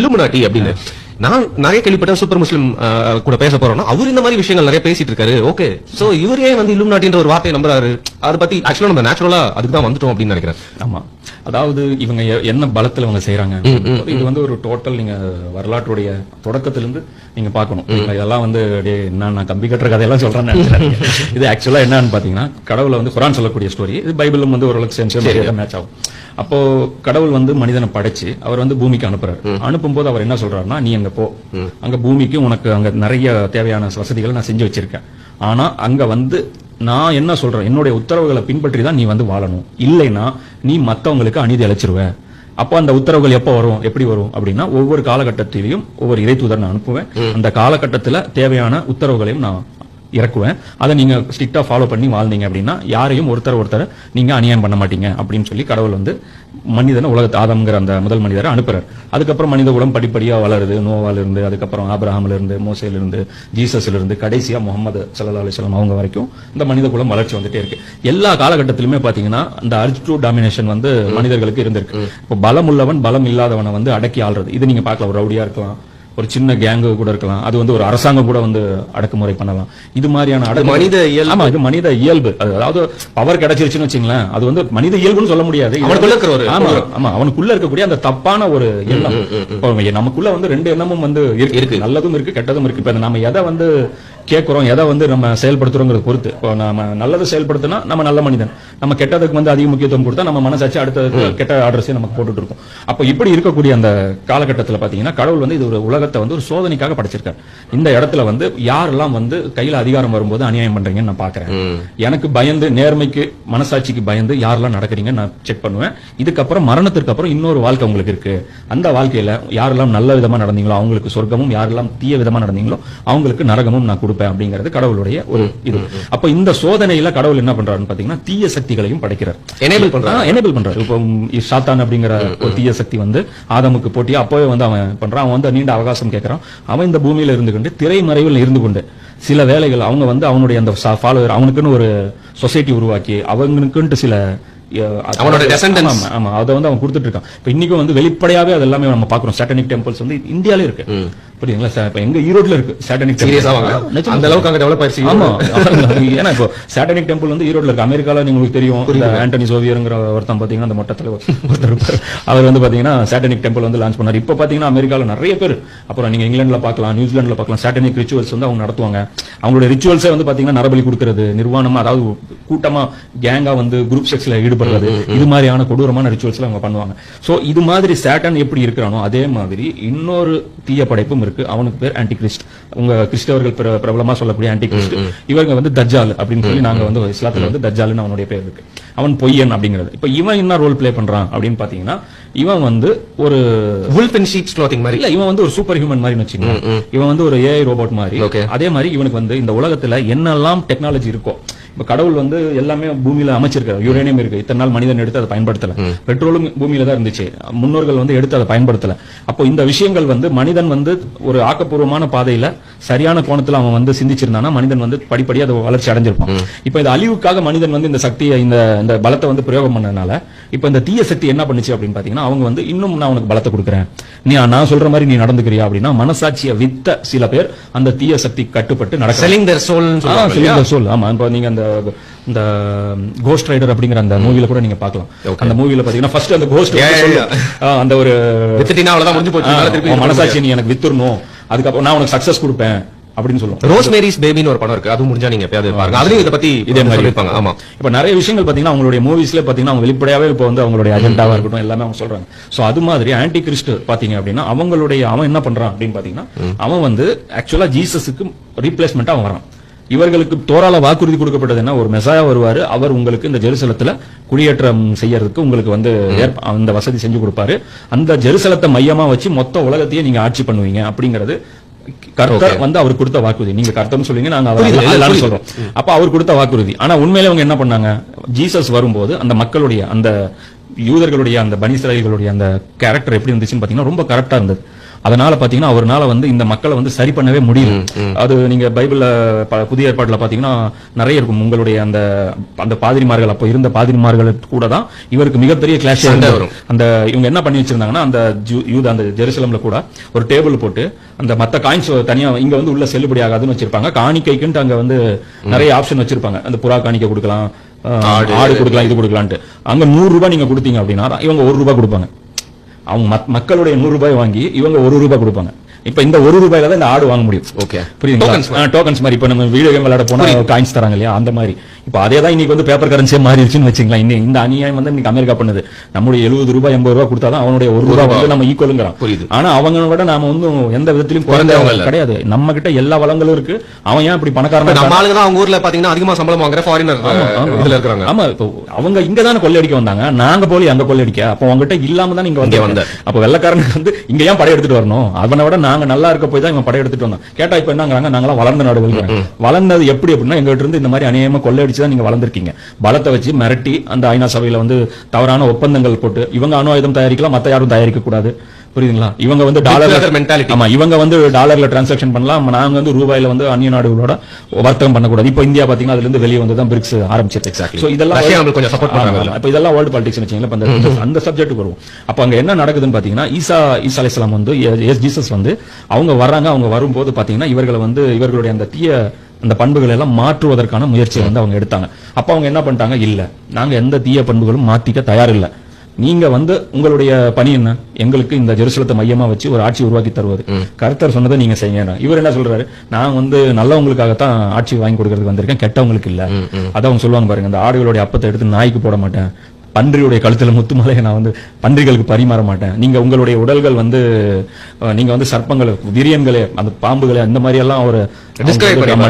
Illuminati அப்படின்னு. நான் நிறைய கேள்விப்பட்டேன் சூப்பர் முஸ்லிம் கூட பேச போறோம்னா அவர் இந்த மாதிரி விஷயங்கள் நிறைய பேசிட்டு இருக்காரு. ஓகே. சோ இவர் வந்து இலுமினாட்டின்ற ஒரு வார்த்தையை நம்புறாரு. அதை பத்தி ஆக்சுவலா நம்ம நேச்சுரலா அதுக்கு தான் வந்துட்டோம் அப்படின்னு நினைக்கிறேன். ஆமா. அதாவது இவங்க என்ன பலத்துல அவங்க செய்யறாங்க இது வந்து ஒரு டோட்டல் நீங்க வரலாற்றுடைய தொடக்கத்திலிருந்து நீங்க பார்க்கணும். இவங்க இதெல்லாம் வந்து என்ன நான் கம்பி கட்டுற கதையெல்லாம் சொல்றேன்னு இது ஆக்சுவலா என்னன்னு பாத்தீங்கன்னா கடவுளை வந்து குரான் சொல்லக்கூடிய ஸ்டோரி இது பைபிளும் வந்து ஓரளவுக்கு சென்ஸ் மேட்ச் ஆகும். அப்போ கடவுள் வந்து மனிதனை படைச்சு அவர் வந்து பூமிக்கு அனுப்புறாரு. அனுப்பும்போது அவர் என்ன சொல்றாருன்னா நீ அங்க போ. அங்க பூமிக்கு உனக்கு அங்க நிறைய தேவையான வசதிகளை நான் செஞ்சு வச்சிருக்கேன். ஆனா அங்க வந்து நான் என்ன சொல்றேன்? என்னுடைய உத்தரவுகளை பின்பற்றி தான் நீ வந்து வாழணும். இல்லைன்னா நீ மத்தவங்களுக்கு அநீதி அழைச்சிருவ அப்போ அந்த உத்தரவுகள் எப்போ வரும்? எப்படி வரும்? அப்படின்னா ஒவ்வொரு காலகட்டத்திலையும் ஒவ்வொரு இறை நான் அனுப்புவேன். அந்த காலகட்டத்துல தேவையான உத்தரவுகளையும் நான் இறக்குவேன். அதை நீங்க ஸ்ட்ரிக்டா ஃபாலோ பண்ணி வாழ்ந்தீங்க அப்படின்னா யாரையும் ஒருத்தர் ஒருத்தர் நீங்க அநியாயம் பண்ண மாட்டீங்க அப்படின்னு சொல்லி கடவுள் வந்து மனிதனை உலகத்து ஆதம்ங்கிற அந்த முதல் மனிதரை அனுப்புறாரு. அதுக்கப்புறம் மனித குலம் படிப்படியா வளருது. நோவால இருந்து அதுக்கப்புறம் ஆபிரஹாம்ல இருந்து மோசையில இருந்து ஜீசஸ்ல இருந்து கடைசியா முகமது சல்லா அலிஸ்லாம் அவங்க வரைக்கும் இந்த மனித குலம் வளர்ச்சி வந்துட்டே இருக்கு. எல்லா காலகட்டத்திலுமே பாத்தீங்கன்னா இந்த அர்ஜு டாமினேஷன் வந்து மனிதர்களுக்கு இருந்திருக்கு. இப்போ பலம் உள்ளவன் பலம் இல்லாதவனை வந்து அடக்கி ஆள்றது. இது நீங்க பார்க்கலாம். ஒரு ரவுடியா இருக்கலாம். ஒரு சின்ன கேங்கு கூட இருக்கலாம். அது வந்து ஒரு அரசாங்கம் கூட வந்து அடக்குமுறை பண்ணலாம். இது மாதிரியான மனித இயல்பு. ஆமா இது மனித இயல்பு. அது அதாவது பவர் கிடைச்சிருச்சுன்னு வச்சுங்களேன் அது வந்து மனித இயல்புன்னு சொல்ல முடியாது. ஆமா ஆமா அவனுக்குள்ள இருக்கக்கூடிய அந்த தப்பான ஒரு எண்ணம். நமக்குள்ள வந்து ரெண்டு எண்ணமும் வந்து இருக்கு. நல்லதும் இருக்கு கெட்டதும் இருக்கு. இப்ப நம்ம எதை வந்து கேட்கிறோம் எதை வந்து நம்ம செயல்படுத்துறோங்கிறத பொறுத்து. இப்போ நம்ம நல்லதை செயல்படுத்தினா நம்ம நல்ல மனிதன். நம்ம கெட்டதுக்கு வந்து அதிக முக்கியத்துவம் கொடுத்தா நம்ம மனசாச்சு அடுத்த கெட்ட ஆர்டர்ஸே நமக்கு போட்டுட்டு இருக்கோம். அப்போ இப்படி இருக்கக்கூடிய அந்த காலகட்டத்தில் பாத்தீங்கன்னா கடவுள் வந்து இது ஒரு உலகத்தை வந்து ஒரு சோதனைக்காக படைச்சிருக்காரு. இந்த இடத்துல வந்து யாரெல்லாம் வந்து கையில அதிகாரம் வரும்போது அநியாயம் பண்றீங்கன்னு நான் பாக்குறேன். எனக்கு பயந்து நேர்மைக்கு மனசாட்சிக்கு பயந்து யாரெல்லாம் நடக்கிறீங்கன்னு நான் செக் பண்ணுவேன். இதுக்கப்புறம் மரணத்திற்கு அப்புறம் இன்னொரு வாழ்க்கை உங்களுக்கு இருக்கு. அந்த வாழ்க்கையில யாரெல்லாம் நல்ல விதமா நடந்தீங்களோ அவங்களுக்கு சொர்க்கமும் யாரெல்லாம் தீய விதமா நடந்தீங்களோ அவங்களுக்கு நரகமும் நான் கொடுப்பேன் அப்படிங்கிறது கடவுளுடைய ஒரு இது. அப்ப இந்த சோதனையில கடவுள் என்ன பண்றாருன்னு பாத்தீங்கன்னா தீய சக்திகளையும் படைக்கிறார். எனேபிள் பண்றாங்க எனேபிள் பண்றாரு. இப்போ சாத்தான் அப்படிங்கிற ஒரு தீய சக்தி வந்து ஆதமுக்கு போட்டி அப்போவே வந்து அவன் பண்றான். அவன் வந்து நீண்ட அவகாசம் கேட்கறான் அவன் இந்த பூமியில இருந்து கொண்டு திரைமறைவில் இருந்து கொண்டு சில வேலைகள் அவங்க வந்து அவனுடைய அந்த ஃபாலோவர் அவனுக்குன்னு ஒரு சொசைட்டி உருவாக்கி அவங்களுக்குன்ட்டு சில அவனோட. ஆமா, அதை வந்து அவன் கொடுத்துட்டு இருக்கான். இப்ப இன்னைக்கும் வந்து வெளிப்படையாவே அது எல்லாமே நம்ம பாக்குறோம் சாட்டனிக் டெம்பிள்ஸ் வந்து இந்தியாலே இருக்கு. புரியுதுங்களா சா- இப்ப எங்க ஈரோட்ல இருக்கு சாட்டனிக் சீரியஸா வாங்க. அந்த அளவுக்கு அங்க டெவலப் ஆயிருச்சு ஆமா. ஏன்னா இப்போ சாட்டனிக் டெம்பிள் வந்து ஈரோட்ல இருக்கு. அமெரிக்கால உங்களுக்கு தெரியும். ஆண்டனி சோவியருங்கிற ஒருத்தன் பாத்தீங்கன்னா அந்த மொட்டத்துல ஒருத்தர் அவர் வந்து பாத்தீங்கன்னா சாட்டனிக் டெம்பிள் வந்து லான்ச் பண்ணாரு. இப்போ பாத்தீங்கன்னா அமெரிக்கால நிறைய பேர். அப்புறம் நீங்க இங்கிலாந்துல பார்க்கலாம் நியூசிலாந்துல பார்க்கலாம் சாட்டனிக் ரிச்சுவல்ஸ் வந்து அவங்க நடத்துவாங்க. அவங்களோட ரிச்சுவல்ஸே வந்து பாத்தீங்கன்னா நரபலி கொடுக்கறது நிர்வாணமா அதாவது கூட்டமா கேங்கா வந்து குரூப் செக்ஸ்ல ஈடுபடுறது. இது மாதிரியான கொடூரமான ரிச்சுவல்ஸ்ல அவங்க பண்ணுவாங்க. சோ இது மாதிரி சாட்டன் எப்படி இருக்கிறானோ அதே மாதிரி இன்னொரு தீய படைப்பும் இருக்கு. அவனுக்கு பேர் ஆன்டி கிறிஸ்ட் உங்க கிறிஸ்தவர்கள் பிர- பிரபலமா சொல்லக்கூடிய ஆன்டி கிறிஸ்ட் இவங்க வந்து தஜ்ஜால் அப்படின்னு சொல்லி நாங்க வந்து இஸ்லாத்துல வந்து தஜ்ஜால்னு அவனுடைய பேர் இருக்கு. அவன் பொய்யன் அப்படிங்கிறது. இப்ப இவன் என்ன ரோல் ப்ளே பண்றான் அப்படின்னு பாத்தீங்கன்னா இவன் வந்து ஒரு வுல்ஃப் அண்ட் ஷீப்ஸ் க்ளாத்திங் மாதிரி. இல்ல இவன் வந்து ஒரு சூப்பர் ஹியூமன் மாதிரி வச்சுக்கோங்க இவன் வந்து ஒரு ஏஐ ரோபோட் மாதிரி. அதே மாதிரி இவனுக்கு வந்து இந்த உலகத்துல என்னெல்லாம் டெக்னாலஜி இருக்கோ இப்ப கடவுள் வந்து எல்லாமே பூமியில அமைச்சிருக்காரு. யுரேனியம் இருக்கு. இத்தனை நாள் மனிதன் எடுத்து அதை பயன்படுத்தல. பெட்ரோலும் பூமியில தான் இருந்துச்சு. முன்னோர்கள் வந்து எடுத்து அதை பயன்படுத்தல. அப்போ இந்த விஷயங்கள் வந்து மனிதன் வந்து ஒரு ஆக்கப்பூர்வமான பாதையில சரியான கோணத்துல அவன் வந்து சிந்திச்சிருந்தானா மனிதன் வந்து படிப்படியா அதை வளர்ச்சி அடைஞ்சிருப்பான். இப்போ இந்த அழிவுக்காக மனிதன் வந்து இந்த சக்தியை இந்த இந்த பலத்தை வந்து பிரயோகம் பண்ணனால இப்போ இந்த தீய சக்தி என்ன பண்ணுச்சு அப்படின்னு பாத்தீங்கன்னா அவங்க வந்து இன்னும் நான் உனக்கு பலத்தை கொடுக்குறேன். நீ நான் சொல்ற மாதிரி நீ நடந்துக்கிறியா அப்படின்னா மனசாட்சியை வித்த சில பேர் அந்த தீய சக்தி கட்டுப்பட்டு நடக்க? சொல் ஆமா இப்போ நீங்க அந்த இந்த கோஸ்ட் ரைடர் அப்படிங்கிற அந்த மூவில கூட நீங்க பார்க்கலாம். அந்த மூவில பாத்தீங்கன்னா ஃபர்ஸ்ட் அந்த கோஸ்ட் அந்த ஒரு மனசாட்சி நீ எனக்கு வித்துறணும் அதுக்கப்புறம் நான் உனக்கு சக்சஸ் கொடுப்பேன் அப்படின்னு சொல்லுவோம் ரோஸ் மேரிஸ் பேபின்னு ஒரு படம் இருக்கு. அது முடிஞ்சா நீங்க எப்பயாவது பாருங்க. அதுலயும் இத பத்தி இதே மாதிரி இருப்பாங்க. ஆமா. இப்ப நிறைய விஷயங்கள் பாத்தீங்கன்னா அவங்களுடைய மூவிஸ்ல பாத்தீங்கன்னா அவங்க வெளிப்படையாவே இப்போ வந்து அவங்களுடைய அஜெண்டாவா இருக்கட்டும் எல்லாமே அவங்க சொல்றாங்க. சோ அது மாதிரி ஆன்டி கிறிஸ்ட் பாத்தீங்க அப்படின்னா அவங்களுடைய அவன் என்ன பண்றான் அப்படின்னு பாத்தீங்கன்னா அவன் வந்து ஆக்சுவலா ஜீசஸுக்கு ரீப்ளேஸ்மெண்டா அவன் வரான். இவர்களுக்கு தோரால வாக்குறுதி கொடுக்கப்பட்டது என்ன? ஒரு மெசாயா வருவாரு அவர் உங்களுக்கு இந்த ஜெருசலத்துல குடியேற்றம் செய்யறதுக்கு உங்களுக்கு வந்து அந்த வசதி செஞ்சு கொடுப்பாரு. அந்த ஜெருசலத்தை மையமா வச்சு மொத்த உலகத்தையே நீங்க ஆட்சி பண்ணுவீங்க அப்படிங்கிறது கர்த்தர் வந்து அவர் கொடுத்த வாக்குறுதி. நீங்க கர்த்தர்னு சொல்லுவீங்க நாங்க அவர். சொல்றோம். அப்ப அவர் கொடுத்த வாக்குறுதி. ஆனா உண்மையிலே அவங்க என்ன பண்ணாங்க? ஜீசஸ் வரும்போது அந்த மக்களுடைய அந்த யூதர்களுடைய அந்த பனிஸ்ராயல்களுடைய அந்த கேரக்டர் எப்படி இருந்துச்சுன்னு பாத்தீங்கன்னா ரொம்ப கரெக்டா இருந்தது. அதனால பாத்தீங்கன்னா அவர்னால வந்து இந்த மக்களை வந்து சரி பண்ணவே முடியல. அது நீங்க பைபிள்ல புதிய ஏற்பாட்டுல பாத்தீங்கன்னா நிறைய இருக்கும். உங்களுடைய அந்த அந்த பாதிரிமார்கள் அப்ப இருந்த பாதிரிமார்கள் கூட தான் இவருக்கு மிகப்பெரிய கிளாஷ் வரும். அந்த இவங்க என்ன பண்ணி வச்சிருந்தாங்கன்னா அந்த யூத அந்த ஜெருசலம்ல கூட ஒரு டேபிள் போட்டு அந்த மத்த காயின்ஸ் தனியா இங்க வந்து உள்ள செல்லுபடி ஆகாதுன்னு வச்சிருப்பாங்க. காணிக்கைக்குன்ட்டு அங்க வந்து நிறைய ஆப்ஷன் வச்சிருப்பாங்க. அந்த புறா காணிக்கை கொடுக்கலாம். ஆடு. கொடுக்கலாம் இது கொடுக்கலான்ட்டு. அங்க நூறு ரூபாய் நீங்க கொடுத்தீங்க அப்படின்னா இவங்க ஒரு ரூபாய் கொடுப்பாங்க. அவங்க மக்களுடைய நூறு ரூபாய் வாங்கி இவங்க ஒரு ரூபாய் கொடுப்பாங்க. இப்ப இந்த ஒரு ரூபாயில தான் இந்த ஆடு வாங்க முடியும். ஓகே புரியுதுங்களா? டோக்கன்ஸ் மாதிரி. இப்ப நம்ம வீடியோ கேம் விளையாட போனா காயின்ஸ் தராங்க இல்லையா? அந்த மாதிரி. இப்ப அதே தான் இன்னைக்கு வந்து பேப்பர் கரன்சியே மாறிடுச்சுன்னு வச்சுங்களேன் இன்னி இந்த அநியாயம் வந்து இன்னைக்கு அமெரிக்கா பண்ணுது. நம்முடைய எழுபது ரூபாய் எண்பது ரூபாய் கொடுத்தாதான் அவனுடைய ஒரு ரூபாய் வந்து நம்ம ஈக்குவலுங்கிறான் புரியுது. ஆனா அவங்க விட நாம வந்து எந்த விதத்திலும் குறைஞ்சவங்க இல்ல. கிடையாது. நம்ம கிட்ட எல்லா வளங்களும் இருக்கு. அவன் ஏன் இப்படி இப்ப பணக்காரன் நம்ம ஆளுங்க தான் அவங்க ஊர்ல பாத்தீங்கன்னா அதிகமா சம்பளம் வாங்குற ஃபாரினர் இதுல இருக்கிறாங்க. ஆமா இப்போ அவங்க இங்க தானே கொள்ளையடிக்க வந்தாங்க. நாங்க போய் அங்க கொள்ளையடிக்க. அப்போ உங்ககிட்ட இல்லாம தான் இங்க வந்து. அப்ப வெள்ளக்காரனுக்கு வந்து இங்க ஏன் படையெடுத்துட்டு வரணும்? அவனை விட நாங்க நல்லா இருக்க போய் தான் இவன் படையெடுத்துட்டு வந்தோம். கேட்டா இப்ப என்னங்கிறாங்க? நாங்களாம் வளர்ந்த நாடுகள் வளர்ந்தது எப்படி அப்படின்னா எங்க இருந்து இந்த மாதிரி அநியாயமா கொள்ளையடிச்சு தான் நீங்க வளர்ந்திருக்கீங்க. பலத்தை வச்சு மிரட்டி அந்த ஐநா சபையில வந்து தவறான ஒப்பந்தங்கள் போட்டு இவங்க அணு ஆயுதம் தயாரிக்கலாம் மத்த யாரும் தயாரிக்க கூடாது புரியுதுங்களா? இவங்க வந்து டாலர் mentality. ஆமா இவங்க வந்து டாலர்ல டிரான்சாக்ஷன் பண்ணலாம் நாங்க வந்து ரூபாயில வந்து அந்நிய நாடுகளோட வர்த்தகம் பண்ணக்கூடாது. இப்போ இந்தியா பாத்தீங்கன்னா அதுல இருந்து வெளியே வந்து தான் பிரிக்ஸ் ஆரம்பிச்சிருக்கு. Exactly. So இதெல்லாம் கொஞ்சம் ஆமா, ஆமா. இப்ப இதெல்லாம் வேர்ல்டு பாலிடிக்ஸ் வச்சீங்களா அந்த சப்ஜெக்ட் வருவோம். அப்ப அங்க என்ன நடக்குதுன்னு பாத்தீங்கன்னா ஈசா ஈசா அலைஹிஸ்ஸலாம் வந்து எஸ் ஜீசஸ் வந்து அவங்க வர்றாங்க அவங்க வரும்போது பாத்தீங்கன்னா இவர்களை வந்து இவர்களுடைய அந்த தீய அந்த பண்புகளை எல்லாம் மாற்றுவதற்கான முயற்சியை வந்து அவங்க எடுத்தாங்க. அப்ப அவங்க என்ன பண்ணிட்டாங்க? இல்ல. நாங்க எந்த தீய பண்புகளும் மாத்திக்க தயார் இல்ல நீங்க வந்து உங்களுடைய பணி என்ன? எங்களுக்கு இந்த ஜெருசலத்தை மையமா வச்சு ஒரு ஆட்சி உருவாக்கி தருவது. கருத்தர் சொன்னதை நீங்க செய்யணும். இவர் என்ன சொல்றாரு? நான் வந்து நல்லவங்களுக்காகத்தான் ஆட்சி வாங்கி கொடுக்கறதுக்கு வந்திருக்கேன் கெட்டவங்களுக்கு இல்ல. அதான் அவங்க சொல்லுவாங்க பாருங்க இந்த ஆடுகளுடைய அப்பத்தை எடுத்து நாய்க்கு போட மாட்டேன். பன்றியுடைய கழுத்துல முத்து மலையை நான் வந்து பன்றிகளுக்கு பரிமாற மாட்டேன். நீங்க உங்களுடைய உடல்கள் வந்து அஹ், நீங்க வந்து சர்ப்பங்கள் விரியன்களே அந்த பாம்புகளே அந்த மாதிரி எல்லாம் அவர்.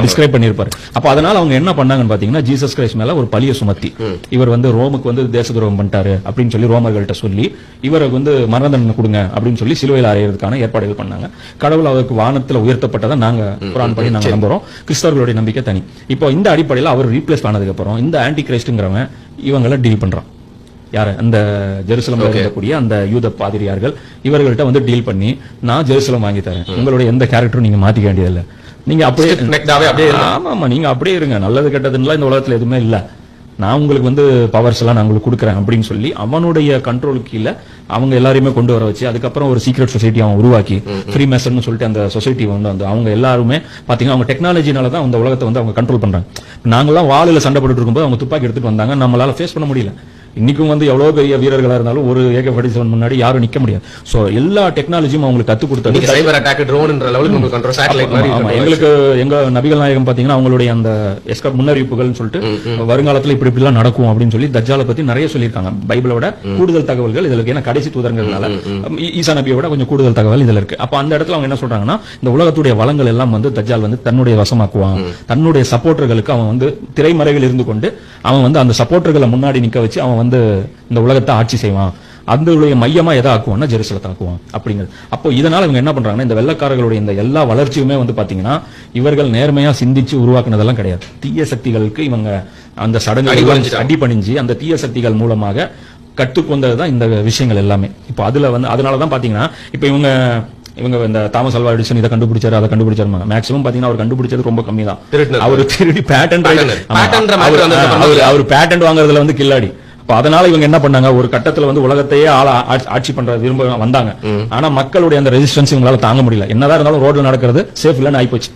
டிஸ்கிரைப் பண்ணிருப்பாரு அப்ப அதனால அவங்க என்ன பண்ணாங்கன்னு பாத்தீங்கன்னா ஜீசஸ் கிரைஸ்ட் மேல ஒரு பழிய சுமத்தி இவர் வந்து ரோமுக்கு வந்து தேச துரோகம் பண்ணிட்டாரு அப்படின்னு சொல்லி ரோமர்கள்ட்ட சொல்லி இவருக்கு வந்து மரண தண்டனை கொடுங்க அப்படின்னு சொல்லி சிலுவையில் அறையிறதுக்கான ஏற்பாடுகள் பண்ணாங்க. கடவுள் அவருக்கு வானத்துல உயர்த்தப்பட்டதை நாங்க குரான் படி நாங்க நம்புறோம். கிறிஸ்தவர்களுடைய நம்பிக்கை தனி. இப்போ இந்த அடிப்படையில் அவர் ரீப்ளேஸ் ஆனதுக்கு அப்புறம் இந்த ஆன்டி கிரைஸ்ட்ங்கிறவன் இவங்கள டீல் பண்றான். யாரு? அந்த ஜெருசலம்ல இருக்கக்கூடிய அந்த யூத பாதிரியார்கள் இவர்கள்ட்ட வந்து டீல் பண்ணி நான் ஜெருசலம் வாங்கி தரேன். உங்களுடைய எந்த கேரக்டரும் நீங்க மாத்திக்க வேண்டியதில்லை. நீங்க அப்படியே அப்படியே. ஆமா ஆமா நீங்க அப்படியே இருங்க. நல்லது கெட்டதுலாம் இந்த உலகத்துல எதுவுமே இல்ல. நான் உங்களுக்கு வந்து பவர்ஸ் எல்லாம் நான் உங்களுக்கு கொடுக்குறேன் அப்படின்னு சொல்லி அவனுடைய கண்ட்ரோல் கீழே அவங்க எல்லாரையுமே கொண்டு வர வச்சு அதுக்கப்புறம் ஒரு சீக்ரெட் சொசைட்டி அவன் உருவாக்கி ஃப்ரீ மெசன் சொல்லிட்டு அந்த சொசைட்டி வந்து அந்த அவங்க எல்லாருமே பாத்தீங்கன்னா அவங்க டெக்னாலஜினால தான் அந்த உலகத்தை வந்து அவங்க கண்ட்ரோல் பண்றாங்க. நாங்கெல்லாம் வாளில் சண்டை போட்டுட்டு இருக்கும்போது அவங்க துப்பாக்கி எடுத்துட்டு வந்தாங்க. நம்மளால ஃபேஸ் பண்ண முடியல. இன்னைக்கும் வந்து எவ்வளவு பெரிய வீரர்களா இருந்தாலும் ஒரு ஏக படிச்சவன் முன்னாடி யாரும் நிக்க முடியாது. சோ எல்லா டெக்னாலஜியும் அவங்களுக்கு கத்து கொடுத்தது. சைபர் அட்டாக் ட்ரோன்ன்ற லெவலுக்கு சேட்டலைட் மாதிரி எங்களுக்கு எங்க நபிகள் நாயகம் பாத்தீங்கன்னா அவங்களுடைய அந்த எஸ்கர் முன்னறிவிப்புகள்னு சொல்லிட்டு வருங்காலத்துல இப்படி இப்படி எல்லாம் நடக்கும் அப்படின்னு சொல்லி தஜ்ஜாலை பத்தி நிறைய சொல்லியிருக்காங்க. பைபிளோட கூடுதல் தகவல்கள் இதுல ஏன்னா கடைசி தூதரங்கிறதுனால ஈசா நபியோட கொஞ்சம் கூடுதல் தகவல் இதுல இருக்கு. அப்ப அந்த இடத்துல அவங்க என்ன சொல்றாங்கன்னா இந்த உலகத்துடைய வளங்கள் எல்லாம் வந்து தஜ்ஜால் வந்து தன்னுடைய வசமாக்குவான். தன்னுடைய சப்போர்ட்டர்களுக்கு அவன் வந்து திரைமறைவில் இருந்து கொண்டு அவன் வந்து அந்த சப்போர்ட்டர்களை முன்னாடி நிக்க வச்சு அவன் வந்து இந்த உலகத்தை ஆட்சி செய்வான். அதனுடைய மையமா எதை ஆக்குவான்னா ஜெருசலத்தை ஆக்குவான். அப்படிங்கிறது. அப்போ இதனால இவங்க என்ன பண்றாங்கன்னா இந்த வெள்ளக்காரர்களுடைய இந்த எல்லா வளர்ச்சியுமே வந்து பாத்தீங்கன்னா இவர்கள் நேர்மையா சிந்திச்சு உருவாக்குனதெல்லாம் கிடையாது. தீய சக்திகளுக்கு இவங்க அந்த சடங்கு அடிபணிஞ்சுட்டாங்க. அடிபணிஞ்சு அந்த தீய சக்திகள் மூலமாக கற்றுக்கொண்டது தான் இந்த விஷயங்கள் எல்லாமே. இப்போ அதுல வந்து அதனால தான் பாத்தீங்கன்னா இப்போ இவங்க இவங்க இந்த தாமஸ் அல்வா எடிசன் இதை கண்டுபிடிச்சாரு அதை கண்டுபிடிச்சாரு மேக்ஸிமம் பாத்தீங்கன்னா அவர் கண்டுபிடிச்சது ரொம்ப கம்மி தான். அவர் திருடி பேட்டன் அவர் பேட்டன்ட் வாங்குறதுல வந்து கில்லாடி. அப்ப அதனால இவங்க என்ன பண்ணாங்க? ஒரு கட்டத்துல வந்து உலகத்தையே ஆள ஆட்சி- பண்ற விரும்ப வந்தாங்க. ஆனா மக்களுடைய அந்த ரெசிஸ்டன்ஸ் இவங்களால தாங்க முடியல. என்னதான் இருந்தாலும் ரோட்ல நடக்கிறது சேஃப் இல்லன்னு ஆயிப்போச்சு.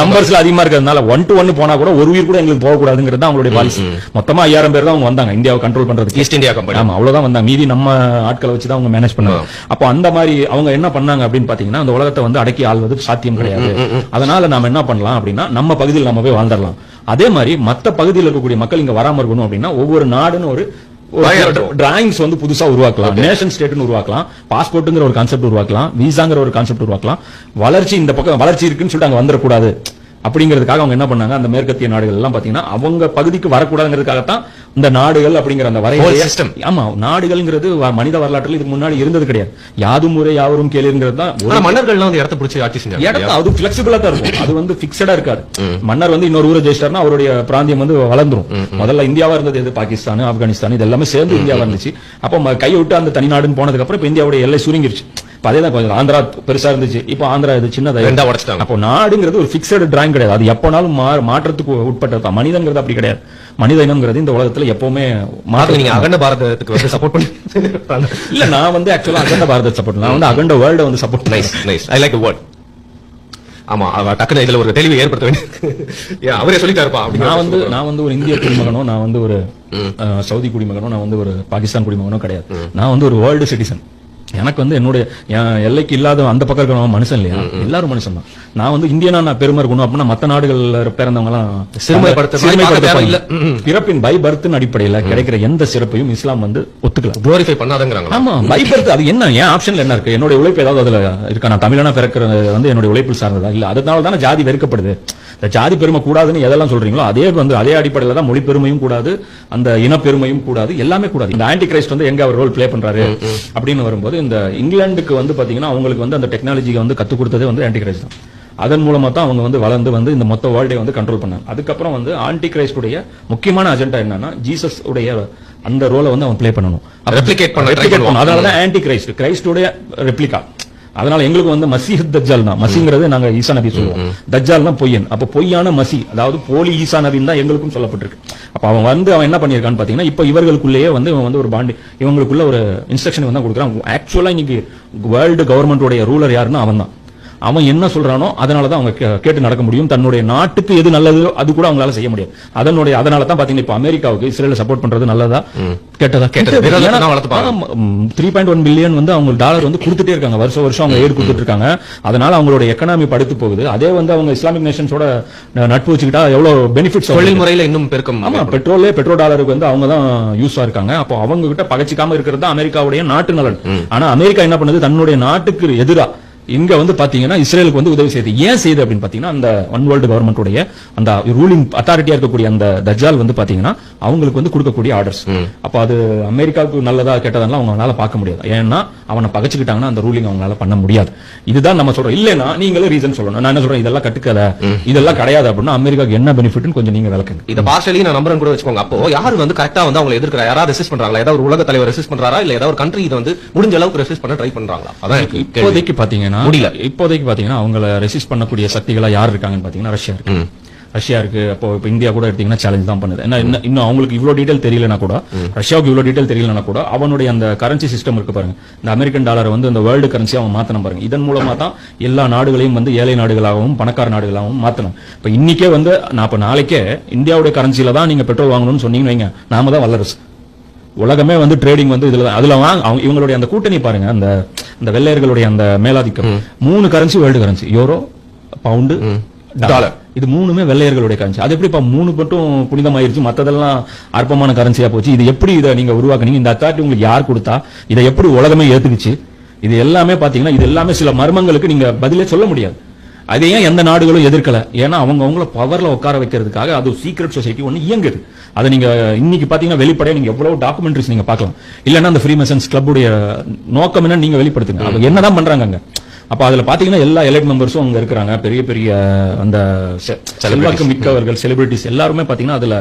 நம்பர்ஸ்ல அதிகமா இருக்கிறதுனால ஒன் டு ஒன் போனா கூட ஒரு உயிர் கூட எங்களுக்கு போக கூடாதுங்கிறது தான் அவங்களுடைய பாலிசி மொத்தமா ஐயாயிரம் பேர் தான் அவங்க வந்தாங்க. இந்தியாவை கண்ட்ரோல் பண்றதுக்கு. ஈஸ்ட் இந்தியா கம்பெனி ஆமா அவ்வளவுதான் வந்தாங்க. மீதி நம்ம ஆட்களை வச்சு தான் அவங்க மேனேஜ் பண்ணாங்க. அப்போ அந்த மாதிரி அவங்க என்ன பண்ணாங்க அப்படின்னு பாத்தீங்கன்னா அந்த உலகத்தை வந்து அடக்கி ஆள்வது சாத்தியம் கிடையாது. அதனால நாம என்ன பண்ணலாம் அப்படின்னா நம்ம பகுதியில் நம்ம போய் வாழ்ந்துடலாம். அதே மாதிரி மத்த பகுதியில் இருக்கக்கூடிய மக்கள் இங்க வராம இருக்கணும் அப்படின்னா ஒவ்வொரு நாடுன்னு ஒரு டிராயிங்ஸ் வந்து புதுசா உருவாக்கலாம். நேஷன் ஸ்டேட்னு உருவாக்கலாம். பாஸ்போர்ட்ங்கிற ஒரு கான்செப்ட் உருவாக்கலாம். விசாங்கிற ஒரு கான்செப்ட் உருவாக்கலாம். வளர்ச்சி இந்த பக்கம் வளர்ச்சி இருக்குன்னு சொல்லிட்டு அங்க வந்துடக்கூடாது. அப்படிங்கிறதுக்காக அவங்க என்ன பண்ணாங்க? அந்த மேற்கத்திய நாடுகள் எல்லாம் பாத்தீங்கன்னா அவங்க பகுதிக்கு வரக்கூடாதுங்கிறதுக்காகத்தான் இந்த நாடுகள் அப்படிங்கிற அந்த system. ஆமா நாடுகள்ங்கிறது மனித வரலாற்றில் இதுக்கு முன்னாடி இருந்தது கிடையாது. யாதும் முறை யாவரும் கேளுங்கிறது தான் மன்னர்கள்லாம் வந்து இடத்த பிடிச்சி ஆட்சி செஞ்சாங்க இடத்த அது பிளெக்சிபிளா தான் இருக்கும். அது வந்து பிக்சடா இருக்காது. மன்னர் வந்து இன்னொரு ஊரை ஜெயிச்சிட்டாருன்னா அவருடைய பிராந்தியம் வந்து வளர்ந்துரும். முதல்ல இந்தியாவா இருந்தது எது? பாகிஸ்தான் ஆப்கானிஸ்தான் இது எல்லாமே சேர்ந்து இந்தியாவா இருந்துச்சு. அப்போ கையை விட்டு அந்த தனிநாடுன்னு போனதுக்கு அப்புறம் இப்ப இந்தியாவுடைய எல்லை சுருங்கிருச்சு. இப்ப அதே தான் கொஞ்சம் ஆந்திரா பெருசா இருந்துச்சு. இப்போ ஆந்திரா இது சின்னதா ரெண்டா உடைச்சிட்டாங்க. அப்போ நாடுங்கிறது ஒரு பிக்சடு டிராயிங் கிடையாது. அது எப்போனாலும் மா- மாற்றத்துக்கு உட்பட்டது தான். மனிதங்கிறது அப்படி கிடையாது. மனித இனம்ங்கிறது இந்த உலகத்துல எப்பவுமே மாற்ற நீங்க அகண்ட பாரதத்துக்கு வந்து சப்போர்ட் பண்ணி இல்ல நான் வந்து ஆக்சுவலா அகண்ட பாரத சப்போர்ட் நான் வந்து அகண்ட வேர்ல்ட வந்து support nice nice I like word ஆமா அவ டக்குனு இதுல ஒரு தெளிவு ஏற்படுத்த வேண்டிய ஏன், அவரே சொல்லிட்டாருப்பா நான் வந்து நான் வந்து ஒரு இந்திய குடிமகனோ நான் வந்து ஒரு சவுதி குடிமகனோ நான் வந்து ஒரு பாகிஸ்தான் குடிமகனோ கிடையாது. நான் வந்து ஒரு வேர்ல்டு சிட்டிசன் எனக்கு வந்து என்னுடைய என் எல்லைக்கு இல்லாத அந்த பக்கம் இருக்கிறவங்க மனுஷன் இல்லையா? எல்லாரும் மனுஷன் தான் நான் வந்து இந்தியனா நான் பெருமை இருக்கணும் அப்படின்னா மத்த நாடுகள்ல பிறந்தவங்க எல்லாம் பிறப்பின் பை பர்த்தின் அடிப்படையில கிடைக்கிற எந்த சிறப்பையும் இஸ்லாம் வந்து ஒத்துக்கல. குளோரிஃபை பண்ணாதங்கிறாங்களா? ஆமா பை பர்த் அது என்ன என் ஆப்ஷன்ல என்ன இருக்கு? என்னுடைய உழைப்பு ஏதாவது அதுல இருக்கா? நான் தமிழனா பிறக்கிறது வந்து என்னுடைய உழைப்பில் சார்ந்ததா? இல்ல அதனால தானே ஜாதி வெறுக்கப்படுது. இந்த ஜாதி பெருமை கூடாதுன்னு எதெல்லாம் சொல்றீங்களோ அதே வந்து அதே அடிப்படையில தான் மொழி பெருமையும் கூடாது அந்த இனப்பெருமையும் கூடாது எல்லாமே கூடாது. இந்த ஆன்டி கிரைஸ்ட் வந்து எங்க அவர் ரோல் ப்ளே பண்றாரு அப்படின்னு வரும்போது இந்த இங்கிலாந்துக்கு வந்து பாத்தீங்கன்னா அவங்களுக்கு வந்து அந்த டெக்னாலஜியை வந்து கத்துக் கொடுத்ததே வந்து ஆன்டி கிரைஸ்ட் தான். அதன் மூலமா தான் அவங்க வந்து வளர்ந்து வந்து இந்த மொத்த வேர்ல்டை வந்து கண்ட்ரோல் பண்ணாங்க. அதுக்கப்புறம் வந்து ஆன்டி கிரைஸ்டுடைய முக்கியமான அஜெண்டா என்னன்னா ஜீசஸ் உடைய அந்த ரோலை வந்து அவன் ப்ளே. பண்ணணும். அதனால தான் ஆன்டி கிரைஸ்ட் கிரைஸ்டுடைய ரெப்ளிகா அதனால எங்களுக்கு வந்து மசீஹ் தஜ்ஜால் தான். மசிங்கிறது நாங்க ஈசா நபி சொல்லுவோம். தஜ்ஜால் தான் பொய்யன். அப்ப பொய்யான மசி அதாவது போலி ஈசா நபின்னு தான் எங்களுக்கும் சொல்லப்பட்டிருக்கு. அப்ப அவன் வந்து அவன் என்ன பண்ணியிருக்கான்னு பாத்தீங்கன்னா இப்ப இவர்களுக்குள்ளேயே வந்து இவன் வந்து ஒரு பாண்டி இவங்களுக்குள்ள ஒரு இன்ஸ்ட்ரக்ஷன் வந்து கொடுக்குறான். ஆக்சுவலா இன்னைக்கு வேர்ல்டு கவர்மெண்டோடைய ரூலர் யாருன்னா அவன் தான். அவன் என்ன சொல்றானோ அதனால தான் அவங்க கேட்டு நடக்க முடியும். தன்னுடைய நாட்டுக்கு எது நல்லதோ அது கூட அவங்களால செய்ய முடியாது. அதனுடைய அதனால தான் பாத்தீங்கன்னா இப்ப அமெரிக்காவுக்கு இஸ்ரேல சப்போர்ட் பண்றது நல்லதா? கேட்டதா. த்ரீ பாயிண்ட் ஒன் பில்லியன் வந்து அவங்க டாலர் வந்து கொடுத்துட்டே இருக்காங்க. வருஷம் வருஷம் அவங்க ஏடு கொடுத்துட்டு இருக்காங்க. அதனால அவங்களோட எக்கனாமி படுத்து போகுது. அதே வந்து அவங்க இஸ்லாமிக் நேஷன்ஸோட நட்பு வச்சுக்கிட்டா எவ்வளவு பெனிஃபிட்ஸ் தொழில் முறையில இன்னும் பெருக்கம் ஆமா பெட்ரோலே பெட்ரோல் டாலருக்கு வந்து அவங்க தான் யூஸா இருக்காங்க. அப்போ அவங்க கிட்ட பகச்சிக்காம இருக்கிறது தான் அமெரிக்காவுடைய நாட்டு நலன். ஆனா அமெரிக்கா என்ன பண்ணுது? தன்னுடைய நாட்டுக்கு எதிரா இங்க வந்து பாத்தீங்கன்னா இஸ்ரேலுக்கு வந்து உதவி செய்யுது ஏன் செய்யுது அப்படின்னு பாத்தீங்கன்னா அந்த ஒன் வேர்ல்டு கவர்மெண்ட்டுடைய அந்த ரூலிங் அத்தாரிட்டியா இருக்கக்கூடிய அந்த தஜ்ஜால் வந்து பாத்தீங்கன்னா அவங்களுக்கு வந்து கொடுக்கக்கூடிய ஆர்டர்ஸ் அப்ப அது அமெரிக்காவுக்கு நல்லதா கெட்டதெல்லாம் அவங்களால பார்க்க முடியாது. ஏன்னா அவனை பகச்சுக்கிட்டாங்கன்னா அந்த ரூலிங் அவங்களால பண்ண முடியாது. இதுதான் நம்ம சொல்றோம். இல்லைன்னா நீங்களும் ரீசன் சொல்லணும். நான் என்ன சொல்றேன்? இதெல்லாம் கட்டுக்கத இதெல்லாம் கிடையாது அப்படின்னா அமெரிக்காவுக்கு என்ன பெனிஃபிட்னு கொஞ்சம் நீங்க விளக்குங்க. இத பார்ஷலி நான் நம்புறேன் கூட வச்சுக்கோங்க. அப்போ யாரு வந்து கரெக்டா வந்து அவங்க எதிர்க்கிறா? யாராவது ரெசிஸ்ட் பண்றாங்களா? ஏதாவது ஒரு உலக தலைவர் ரெசிஸ்ட் பண்றாரா? இல்ல ஏதாவது ஒரு கண்ட்ரி இதை வந்து முடிஞ்ச அளவுக்கு ரெசிஸ்ட் பண்ண ட்ரை பண்றாங்களா? அதான். இப்போதைக்கு பாத்தீங்கன்னா முடியல. இப்போதைக்கு பாத்தீங்கன்னா அவங்கள ரெசிஸ்ட் பண்ணக்கூடிய சக்திகளா யார் இருக்காங்கன்னு பாத்தீங்கன்னா ரஷ்யா இருக்கு. ரஷ்யா இருக்கு. அப்போ இப்போ இந்தியா கூட எடுத்தீங்கன்னா சேலஞ்ச் தான் பண்ணுது. ஏன்னா இன்னும் அவங்களுக்கு இவ்வளவு டீடைல் தெரியலனா கூட ரஷ்யாவுக்கு இவ்வளவு டீடைல் தெரியலனா கூட அவனுடைய அந்த கரன்சி சிஸ்டம் இருக்கு பாருங்க. இந்த அமெரிக்கன் டாலரை வந்து இந்த வேர்ல்டு கரன்சி அவன் மாத்தணும் பாருங்க. இதன் மூலமா தான் எல்லா நாடுகளையும் வந்து ஏழை நாடுகளாகவும் பணக்கார நாடுகளாகவும் மாத்தணும். இப்ப இன்னைக்கே வந்து நான் இப்ப நாளைக்கே இந்தியாவுடைய கரன்சில தான் நீங்க பெட்ரோல் வாங்கணும்னு சொன்னீங்கன்னு வைங்க. நாம தான் வல்லரசு. உலகமே வந்து ட்ரேடிங் வந்து இதுல தான். அதுல வாங்க அவங்க இவங்களுடைய அந்த கூட்டணி பாருங்க. அந்த அந்த வெள்ளையர்களுடைய அந்த மேலாதிக்கம். மூணு currency world currency euro pound dollar. இது மூணுமே வெள்ளையர்களுடைய கரன்சி அது எப்படி இப்ப மூணு மட்டும் புனிதமாயிருச்சு? மத்ததெல்லாம் அற்பமான கரன்சியா போச்சு. இது எப்படி இதை நீங்க உருவாக்குனீங்க? இந்த அத்தாரிட்டி உங்களுக்கு யார் கொடுத்தா? இதை எப்படி உலகமே ஏத்துக்குச்சு? இது எல்லாமே பாத்தீங்கன்னா இது எல்லாமே சில மர்மங்களுக்கு நீங்க பதிலே சொல்ல முடியாது. அதை ஏன் எந்த நாடுகளும் எதிர்க்கல? ஏன்னா அவங்க அவங்கள பவர்ல உட்கார வைக்கிறதுக்காக அது சீக்ரெட் சொசைட்டி ஒன்னு இயங்குது. அதை நீங்க இன்னைக்கு பாத்தீங்கன்னா வெளிப்படையா நீங்க எவ்வளவு டாக்குமெண்ட்ரிஸ் நீங்க பார்க்கலாம். இல்லைன்னா அந்த ஃப்ரீமேசன்ஸ் கிளப்புடைய நோக்கம் என்ன நீங்க வெளிப்படுத்துங்க அவங்க என்னதான் பண்றாங்க அங்க? அப்ப அதுல பாத்தீங்கன்னா எல்லா எலைட் மெம்பர்ஸும் அங்க இருக்கிறாங்க. பெரிய பெரிய அந்த செல்வாக்கு மிக்கவர்கள் செலிபிரிட்டிஸ் எல்லாருமே பாத்தீங்கன்னா அதுல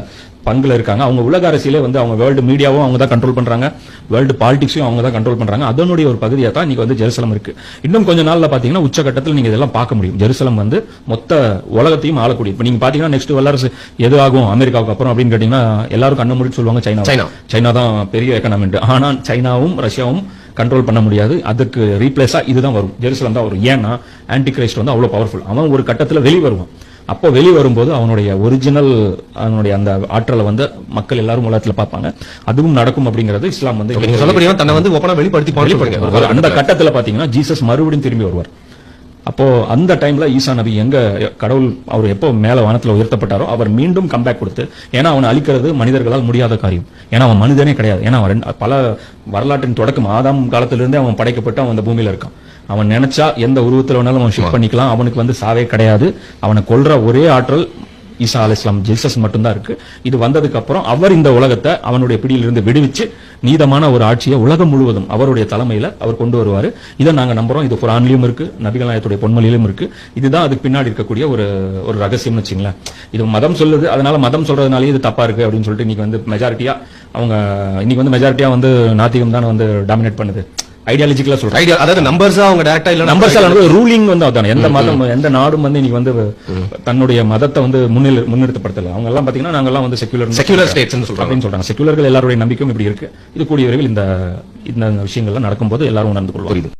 பங்குல இருக்காங்க. அவங்க உலக அரசியலே வந்து அவங்க வேர்ல்டு மீடியாவும் அவங்க தான் கண்ட்ரோல் பண்றாங்க. வேர்ல்டு பாலிடிக்ஸையும் அவங்க தான் கண்ட்ரோல் பண்றாங்க. அதனுடைய ஒரு பகுதியா தான் இன்னைக்கு வந்து ஜெருசலம் இருக்கு. இன்னும் கொஞ்ச நாள்ல பாத்தீங்கன்னா உச்சகட்டத்தில் நீங்க இதெல்லாம் பார்க்க முடியும். ஜெருசலம் வந்து மொத்த உலகத்தையும் ஆளக்கூடிய இப்ப நீங்க பாத்தீங்கன்னா நெக்ஸ்ட் வல்லரசு எது ஆகும்? அமெரிக்காவுக்கு அப்புறம் அப்படின்னு கேட்டீங்கன்னா எல்லாரும் கண்ணு மூடிட்டு சொல்லுவாங்க சைனா சைனா. சைனா தான் பெரிய எக்கனாமி ஆனா சைனாவும் ரஷ்யாவும் கண்ட்ரோல் பண்ண முடியாது. அதுக்கு ரீப்ளேஸா இதுதான் வரும். ஜெருசலம் தான் வரும். ஏன்னா ஆன்டி கிரைஸ்ட் வந்து அவ்வளவு பவர்ஃபுல் அவன் ஒரு கட்டத்துல வெளி வருவான். அப்போ வெளி வரும்போது அவனுடைய ஒரிஜினல் அவனுடைய அந்த ஆற்றலை வந்து மக்கள் எல்லாரும் உலகத்துல பார்ப்பாங்க. அதுவும் நடக்கும் அப்படிங்கிறது இஸ்லாம் வந்து நீங்க சொல்லக்கூடிய தன்னை வந்து வெளிப்படுத்தி அந்த கட்டத்துல பாத்தீங்கன்னா ஜீசஸ் மறுபடியும் திரும்பி வருவார். அப்போ அந்த டைம்ல ஈசா நபி எங்க கடவுள் அவர் எப்போ மேல வானத்துல உயர்த்தப்பட்டாரோ அவர் மீண்டும் கம்பேக் கொடுத்து ஏன்னா அவனை அழிக்கிறது மனிதர்களால் முடியாத காரியம். ஏன்னா அவன் மனிதனே கிடையாது. ஏன்னா அவன் ரெண்டு- பல வரலாற்றின் தொடக்கம் ஆதாம் காலத்திலிருந்தே அவன் படைக்கப்பட்டு அவன் அந்த பூமியில இருக்கான். அவன் நினைச்சா எந்த உருவத்துல வேணாலும் அவன் ஷிஃப்ட் பண்ணிக்கலாம். அவனுக்கு வந்து சாவே கிடையாது. அவனை கொல்ற ஒரே ஆற்றல் ஈசா அலி இஸ்லாம் ஜீசஸ் மட்டும்தான் இருக்கு. இது வந்ததுக்கு அப்புறம் அவர் இந்த உலகத்தை அவனுடைய பிடியிலிருந்து விடுவிச்சு நீதமான ஒரு ஆட்சியை உலகம் முழுவதும் அவருடைய தலைமையில் அவர் கொண்டு வருவார். இதை நாங்கள் நம்புறோம். இது குரான்லையும் இருக்கு நபிகள் நாயத்துடைய பொன்மொழியிலும் இருக்கு. இதுதான் அதுக்கு பின்னாடி இருக்கக்கூடிய ஒரு ஒரு ரகசியம்னு வச்சுங்களேன். இது மதம் சொல்லுது அதனால மதம் சொல்றதுனாலே இது தப்பா இருக்கு அப்படின்னு சொல்லிட்டு இன்னைக்கு வந்து மெஜாரிட்டியா அவங்க இன்னைக்கு வந்து மெஜாரிட்டியா வந்து நாத்திகம் தான் வந்து டாமினேட் பண்ணுது. ஐடியாலஜிக்கலா சொல்றேன். ஐடியா அதாவது நம்பர்ஸா அவங்க டேரக்டா இல்ல நம்பர்ஸ் எல்லாம் ரூலிங் வந்து அதான? எந்த மதம் எந்த நாடும் வந்து இன்னைக்கு வந்து தன்னுடைய மதத்தை வந்து முன்னிலை முன்னிறுத்தப்படுத்தல. அவங்க எல்லாம் பாத்தீங்கன்னா நாங்க எல்லாம் வந்து செக்யூலர் செக்யூலர் ஸ்டேட்ஸ் சொல்றாங்க. அப்படின்னு சொல்றாங்க. செக்யூலர்கள் எல்லாருடைய நம்பிக்கையும் இப்படி இருக்கு. இது கூடிய விரைவில் இந்த இந்த விஷயங்கள்லாம் நடக்கும்போது எல்லாரும் உணர்ந்து கொள்வாங்க.